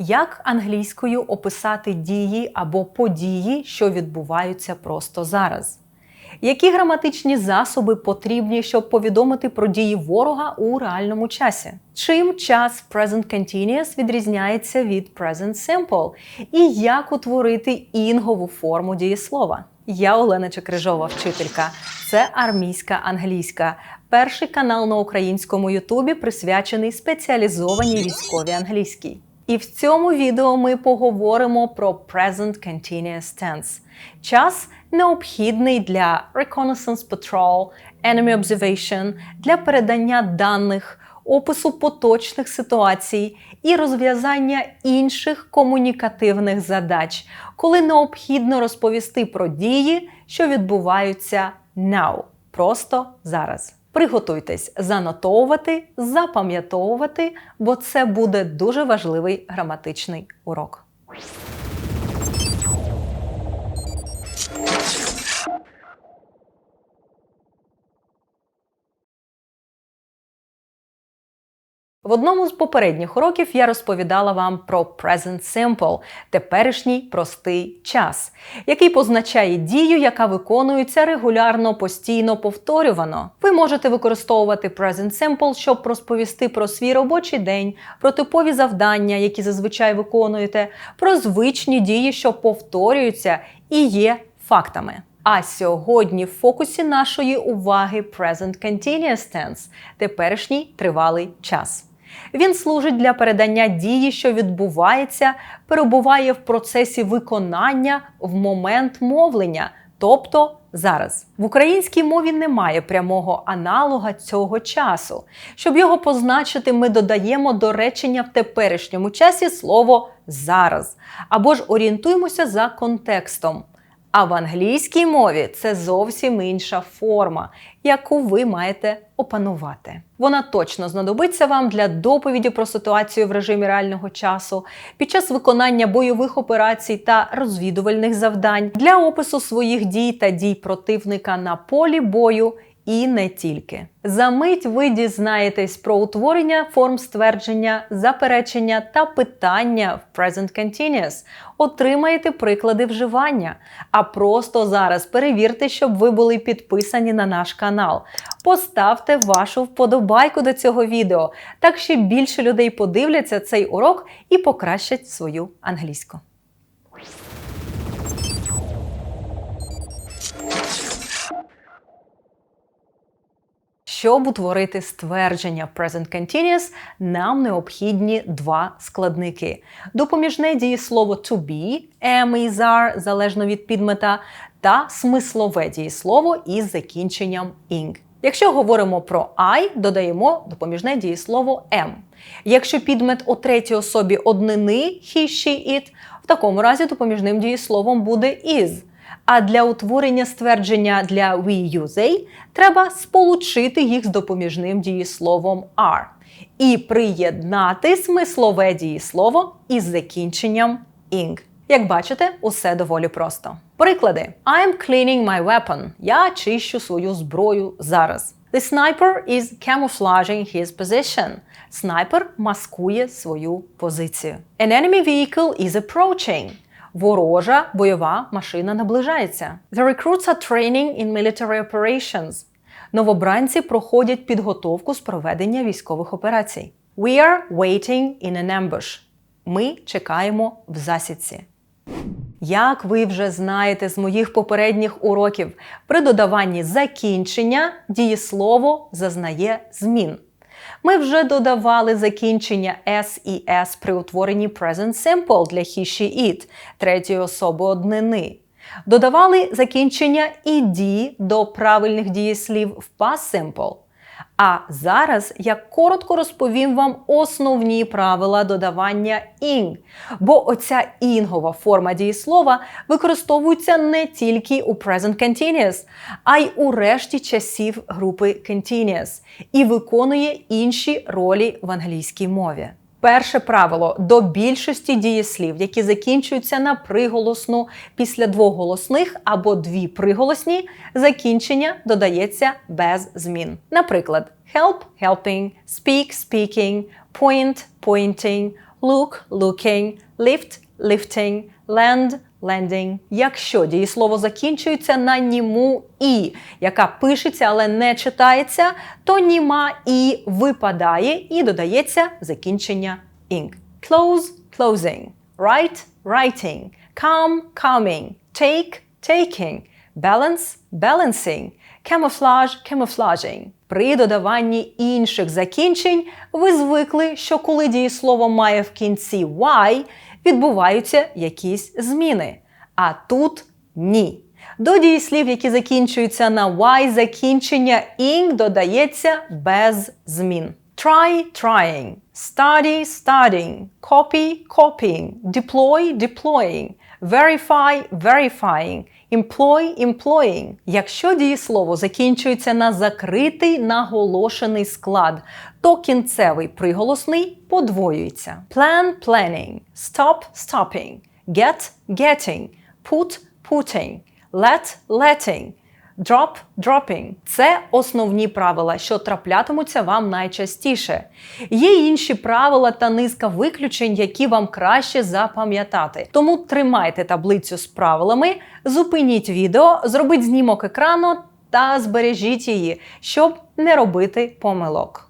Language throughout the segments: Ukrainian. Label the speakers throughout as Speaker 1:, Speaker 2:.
Speaker 1: Як англійською описати дії або події, що відбуваються просто зараз? Які граматичні засоби потрібні, щоб повідомити про дії ворога у реальному часі? Чим час Present Continuous відрізняється від Present Simple? І як утворити інгову форму дієслова? Я Олена Чекрижова, вчителька. Це армійська англійська, перший канал на українському Ютубі, присвячений спеціалізованій військовій англійській. І в цьому відео ми поговоримо про Present Continuous Tense. Час необхідний для Reconnaissance Patrol, Enemy Observation, для передання даних, опису поточних ситуацій і розв'язання інших комунікативних задач, коли необхідно розповісти про дії, що відбуваються now, просто зараз. Приготуйтесь занотовувати, запам'ятовувати, бо це буде дуже важливий граматичний урок. В одному з попередніх уроків я розповідала вам про Present Simple – теперішній простий час, який позначає дію, яка виконується регулярно, постійно, повторювано. Ви можете використовувати Present Simple, щоб розповісти про свій робочий день, про типові завдання, які зазвичай виконуєте, про звичні дії, що повторюються і є фактами. А сьогодні в фокусі нашої уваги Present Continuous Tense – теперішній тривалий час. Він служить для передання дії, що відбувається, перебуває в процесі виконання в момент мовлення, тобто зараз. В українській мові немає прямого аналога цього часу. Щоб його позначити, ми додаємо до речення в теперішньому часі слово зараз або ж орієнтуємося за контекстом. А в англійській мові це зовсім інша форма, яку ви маєте опанувати. Вона точно знадобиться вам для доповіді про ситуацію в режимі реального часу, під час виконання бойових операцій та розвідувальних завдань, для опису своїх дій та дій противника на полі бою. І не тільки. За мить ви дізнаєтесь про утворення форм ствердження, заперечення та питання в Present Continuous. Отримаєте приклади вживання. А просто зараз перевірте, щоб ви були підписані на наш канал. Поставте вашу вподобайку до цього відео, так ще більше людей подивляться цей урок і покращать свою англійську. Щоб утворити ствердження Present Continuous, нам необхідні два складники: допоміжне дієслово to be, am is are, залежно від підмета, та смислове дієслово із закінченням ing. Якщо говоримо про I, додаємо допоміжне дієслово am. Якщо підмет у третій особі однини he, she, it, в такому разі допоміжним дієсловом буде is. А для утворення ствердження для we use they треба сполучити їх з допоміжним дієсловом are і приєднати смислове дієслово із закінченням ing. Як бачите, усе доволі просто. Приклади: I'm cleaning my weapon. Я чищу свою зброю зараз. The sniper is camouflaging his position. Снайпер маскує свою позицію. An enemy vehicle is approaching. Ворожа бойова машина наближається. The recruits are training in military operations. Новобранці проходять підготовку з проведення військових операцій. We are waiting in an ambush. Ми чекаємо в засідці. Як ви вже знаєте з моїх попередніх уроків, при додаванні закінчення дієслово зазнає змін. Ми вже додавали закінчення S і S при утворенні Present Simple для he, she, it, третьої особи однини. Додавали закінчення «ed» до правильних дієслів в Past Simple. А зараз я коротко розповім вам основні правила додавання Інг, бо оця інгова форма дієслова використовується не тільки у Present Continuous, а й у решті часів групи Continuous і виконує інші ролі в англійській мові. Перше правило до більшості дієслів, які закінчуються на приголосну після двох голосних або дві приголосні, закінчення додається без змін. Наприклад, help helping, speak speaking, point pointing, look, looking, lift, lifting, land, landing. Якщо дієслово закінчується на німу і, яка пишеться, але не читається, то німа і випадає і додається закінчення ing. Close, closing. Write, writing. Come, coming. Take, taking. Balance, balancing. Camouflage, camouflaging. При додаванні інших закінчень ви звикли, що коли дієслово має в кінці y, відбуваються якісь зміни. А тут ні. До дієслів, які закінчуються на y, закінчення ing додається без змін. Try, trying, study, studying, copy, copying, deploy, deploying, verify, verifying, employ, employing. Якщо дієслово закінчується на закритий наголошений склад, то кінцевий приголосний подвоюється. Plan, planning, stop, stopping, get, getting, put, putting, let, letting. Drop, dropping – це основні правила, що траплятимуться вам найчастіше. Є інші правила та низка виключень, які вам краще запам'ятати. Тому тримайте таблицю з правилами, зупиніть відео, зробіть знімок екрану та збережіть її, щоб не робити помилок.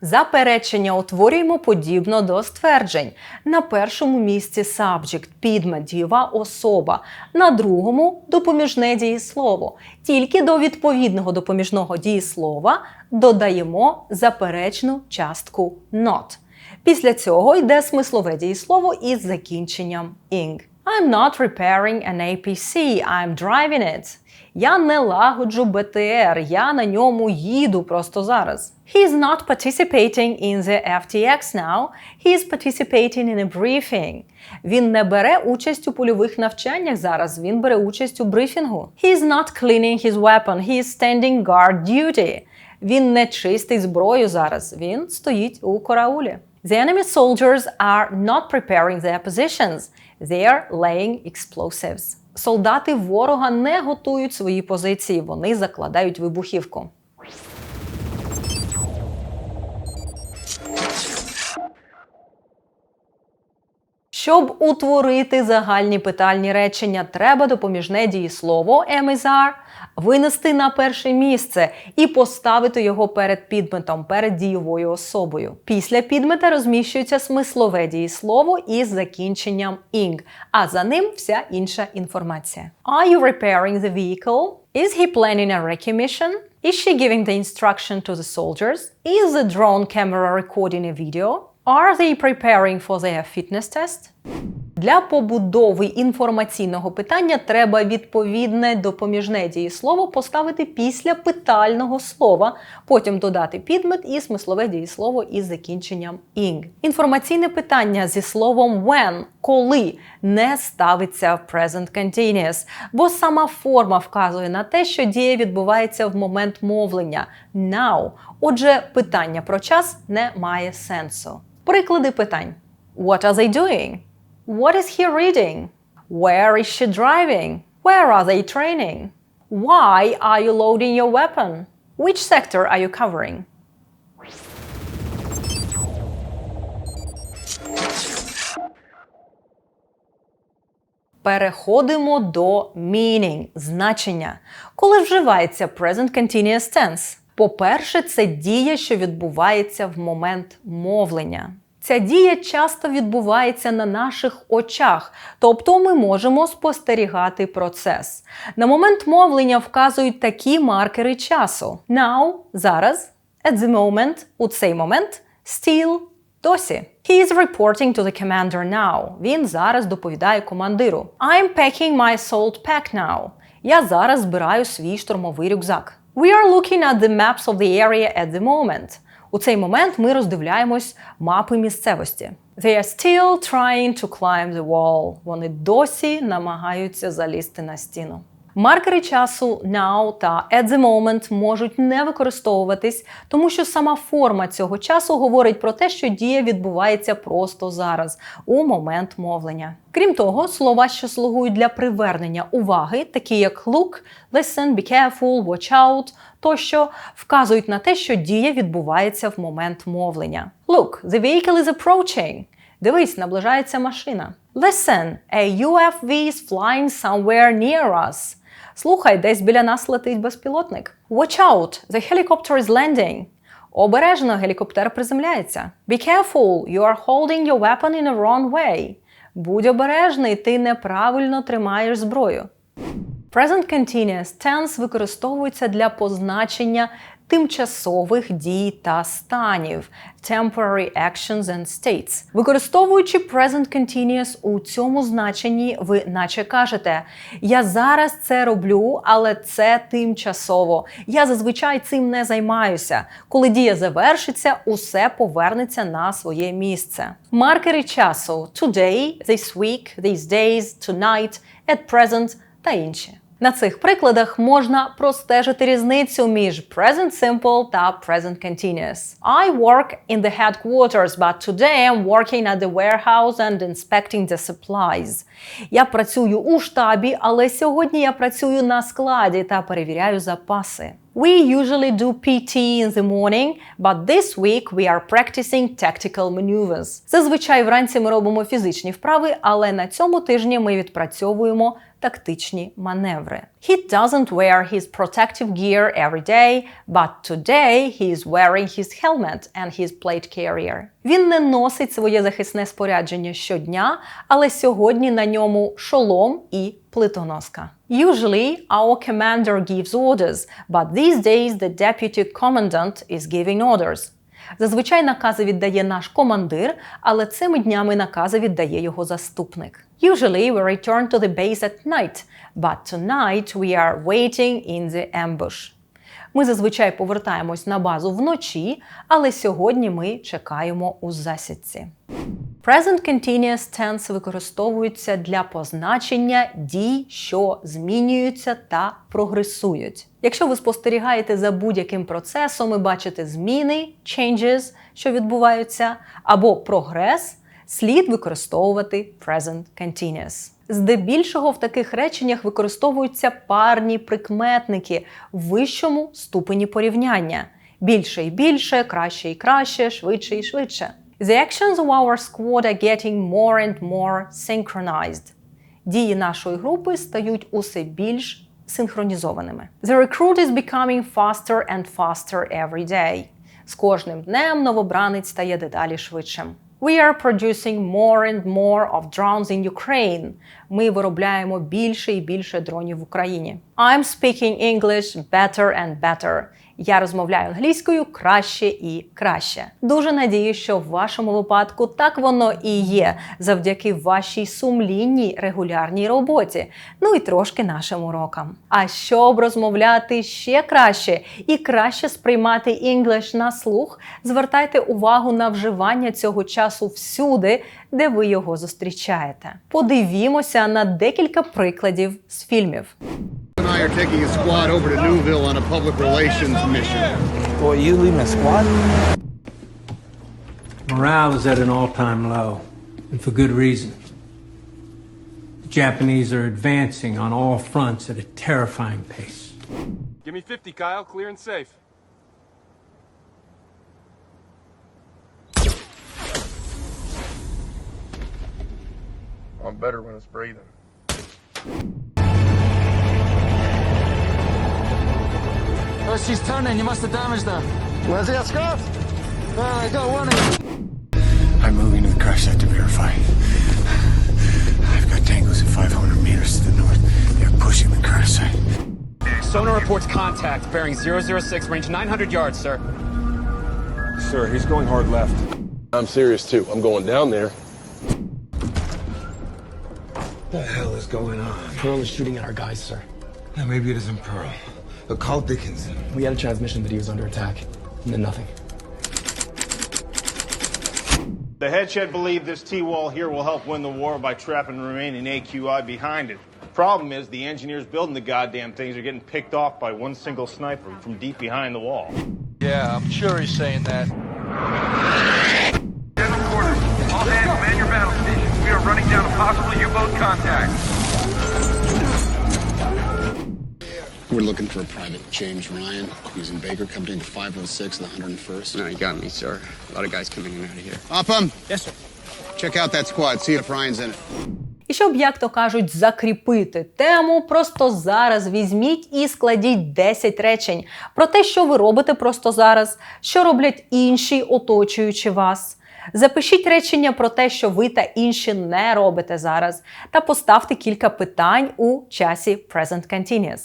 Speaker 1: Заперечення утворюємо подібно до стверджень. На першому місці subject, підмет, дієва особа, на другому допоміжне дієслово. Тільки до відповідного допоміжного дієслова додаємо заперечну частку not. Після цього йде смислове дієслово із закінченням ing. I'm not repairing an APC, I'm driving it. Я не лагоджу БТР, я на ньому їду просто зараз. He's not participating in the FTX now. He's participating in a briefing. Він не бере участь у польових навчаннях зараз, він бере участь у брифінгу. He's not cleaning his weapon, he's standing guard duty. Він не чистить зброю зараз, він стоїть у караулі. The enemy soldiers are not preparing their positions. They are laying explosives. Солдати ворога не готують свої позиції, вони закладають вибухівку. Щоб утворити загальні питальні речення, треба допоміжне дієслово «MSR» винести на перше місце і поставити його перед підметом, перед дієвою особою. Після підмета розміщується смислове дієслово із закінченням «ing», а за ним вся інша інформація. Are you repairing the vehicle? Is he planning a recce mission? Is she giving the instruction to the soldiers? Is the drone camera recording a video? Are they preparing for their fitness test? Для побудови інформаційного питання треба відповідне допоміжне дієслово поставити після питального слова, потім додати підмет і смислове дієслово із закінченням ing. Інформаційне питання зі словом when, коли не ставиться в present continuous, бо сама форма вказує на те, що дія відбувається в момент мовлення now. Отже, питання про час не має сенсу. Приклади питань: What are they doing? What is he reading? Where is she driving? Where are they training? Why are you loading your weapon? Which sector are you covering? Переходимо до meaning – значення. Коли вживається present continuous tense? По-перше, це дія, що відбувається в момент мовлення. Ця дія часто відбувається на наших очах, тобто ми можемо спостерігати процес. На момент мовлення вказують такі маркери часу: now – зараз, at the moment – у цей момент, still – досі. He is reporting to the commander now. Він зараз доповідає командиру. I'm packing my salt pack now. Я зараз збираю свій штурмовий рюкзак. We are looking at the maps of the area at the moment. У цей момент ми роздивляємось мапи місцевості. They are still trying to climb the wall. Вони досі намагаються залізти на стіну. Маркери часу now та at the moment можуть не використовуватись, тому що сама форма цього часу говорить про те, що дія відбувається просто зараз, у момент мовлення. Крім того, слова, що слугують для привернення уваги, такі як look, listen, be careful, watch out, тощо вказують на те, що дія відбувається в момент мовлення. Look, the vehicle is approaching. Дивись, наближається машина. Listen, a UFV is flying somewhere near us. Слухай, десь біля нас летить безпілотник. Watch out, the helicopter is landing. Обережно гелікоптер приземляється. Be careful, you are holding your weapon in a wrong way. Будь обережний, ти неправильно тримаєш зброю. Present continuous tense використовується для позначення тимчасових дій та станів temporary actions and states. Використовуючи present continuous у цьому значенні, ви наче кажете: Я зараз це роблю, але це тимчасово. Я зазвичай цим не займаюся. Коли дія завершиться, усе повернеться на своє місце. Маркери часу today, this week, these days, tonight, at present та інші. На цих прикладах можна простежити різницю між present simple та present continuous. I work in the headquarters, but today I'm working at the warehouse and inspecting the supplies. Я працюю у штабі, але сьогодні я працюю на складі та перевіряю запаси. We usually do PT in the morning, but this week we are practicing tactical maneuvers. Зазвичай вранці ми робимо фізичні вправи, але на цьому тижні ми відпрацьовуємо тактичні маневри. He doesn't wear his protective gear every day, but today he is wearing his helmet and his plate carrier. Він не носить своє захисне спорядження щодня, але сьогодні на ньому шолом і плитоноска. Usually our commander gives orders, but these days the deputy commandant is giving orders. Зазвичай накази віддає наш командир, але цими днями накази віддає його заступник. Usually we return to the base at night, but tonight we are waiting in the ambush. Ми зазвичай повертаємось на базу вночі, але сьогодні ми чекаємо у засідці. Present Continuous Tense використовується для позначення дій, що змінюються та прогресують. Якщо ви спостерігаєте за будь-яким процесом і бачите зміни, changes, що відбуваються, або прогрес, слід використовувати Present Continuous. Здебільшого в таких реченнях використовуються парні прикметники в вищому ступені порівняння: більше і більше, краще і краще, швидше і швидше. The actions of our squad are getting more and more synchronized. Дії нашої групи стають усе більш синхронізованими. The recruit is becoming faster and faster every day. З кожним днем новобранець стає дедалі швидшим. We are producing more and more of drones in Ukraine. Ми виробляємо більше і більше дронів в Україні. I'm speaking English better and better. Я розмовляю англійською краще і краще. Дуже надію, що в вашому випадку так воно і є завдяки вашій сумлінній регулярній роботі. Ну і трошки нашим урокам. А щоб розмовляти ще краще і краще сприймати English на слух, звертайте увагу на вживання цього часу всюди, де ви його зустрічаєте. Подивімося на декілька прикладів з фільмів.
Speaker 2: Boy, you leaving a squad?
Speaker 3: Morale is at an all time low, and for good reason. The Japanese are advancing on all fronts at a terrifying pace.
Speaker 4: Give me 50, Kyle. Clear and safe.
Speaker 5: I'm better when it's breathing.
Speaker 6: Oh, she's turning. You must have damaged her.
Speaker 5: Where's the Scott?
Speaker 6: Oh, I got one.
Speaker 2: I'm moving to the crash site to verify. I've got tangos at 500 meters to the north. They're pushing the crash site.
Speaker 7: Sonar reports contact, bearing 006, range 900 yards, sir.
Speaker 4: Sir, he's going hard left.
Speaker 8: I'm serious too. I'm going down there.
Speaker 2: What the hell is going on?
Speaker 6: Pearl is shooting at our guys, sir.
Speaker 2: Now, maybe it isn't Pearl. But call Dickinson.
Speaker 6: We had a transmission that he was under attack, and then nothing.
Speaker 9: The headshed believe this T-wall here will help win the war by trapping remaining AQI behind it. Problem is, the engineers building the goddamn things are getting picked off by one single sniper from deep behind the wall.
Speaker 6: Yeah, I'm sure he's saying that.
Speaker 10: Possible U-boat contact.
Speaker 5: We're looking for a private James Ryan using Baker Company to 506 and 101st.
Speaker 11: No, you got me, sir. A lot of guys coming in and out of here.
Speaker 5: Upham? Yes, sir. Check out that squad. See if Ryan's in it.
Speaker 1: І щоб, як то кажуть, закріпити тему, просто зараз візьміть і складіть 10 речень про те, що ви робите просто зараз, що роблять інші, оточуючи вас. Запишіть речення про те, що ви та інші не робите зараз, та поставте кілька питань у часі Present Continuous.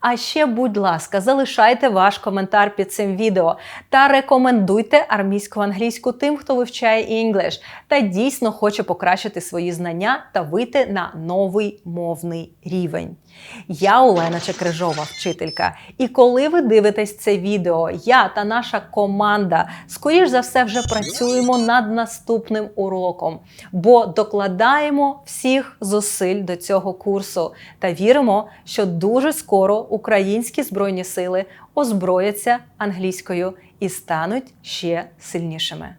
Speaker 1: А ще, будь ласка, залишайте ваш коментар під цим відео та рекомендуйте армійську англійську тим, хто вивчає English та дійсно хоче покращити свої знання та вийти на новий мовний рівень. Я Олена Чекрижова, вчителька. І коли ви дивитесь це відео, я та наша команда, скоріш за все, вже працюємо над наступним уроком, бо докладаємо всіх зусиль до цього курсу та віримо, що дуже скоро українські збройні сили озброяться англійською і стануть ще сильнішими.